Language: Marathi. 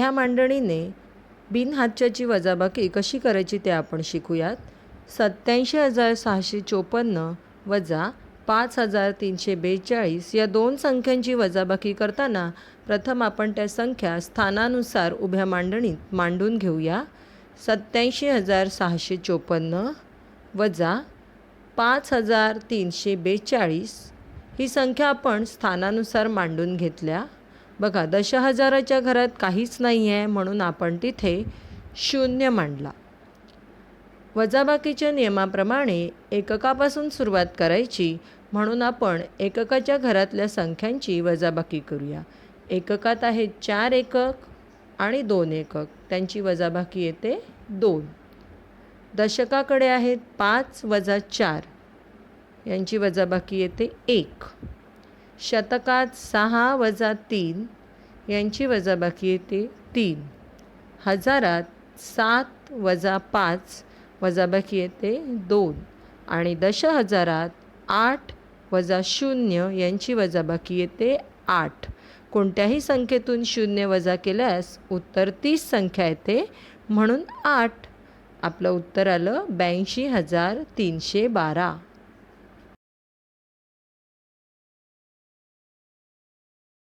ह्या मांडणीने बिनहातच्याची वजाबाकी कशी करायची ते आपण शिकूयात. सत्याऐंशी हजार सहाशे चोपन्न वजा पाच हजार तीनशे बेचाळीस या दोन संख्यांची वजाबाकी करताना प्रथम आपण त्या संख्या स्थानानुसार उभ्या मांडणीत मांडून घेऊया. सत्याऐंशी हजार सहाशे चोपन्न वजा पाच हजार तीनशे बेचाळीस ही संख्या आपण स्थानानुसार मांडून घेतल्या. बघा दशहजाराच्या घरात काहीच नाही आहे म्हणून आपण तिथे शून्य मांडला. वजाबाकीच्या नियमाप्रमाणे एककापासून सुरुवात करायची म्हणून आपण एककाच्या घरातल्या संख्यांची वजाबाकी करूया. एककात आहेत चार एकक आणि दोन एकक. त्यांची वजाबाकी येते दोन. दशकाकडे आहेत पाच वजा चार. यांची वजाबाकी येते एक. शतकात सहा वजा तीन यांची वजाबाकी येते. तीन. हजारात सात वजा पाच वजाबाकी येते. दोन. आणि दशहजारात आठ वजा शून्य यांची वजाबाकी येते. आठ. कोणत्याही संख्येतून शून्य वजा केल्यास उत्तर तीस संख्या येते. म्हणून आठ. आपलं उत्तर आलं ब्याऐंशी हजार तीनशे बारा.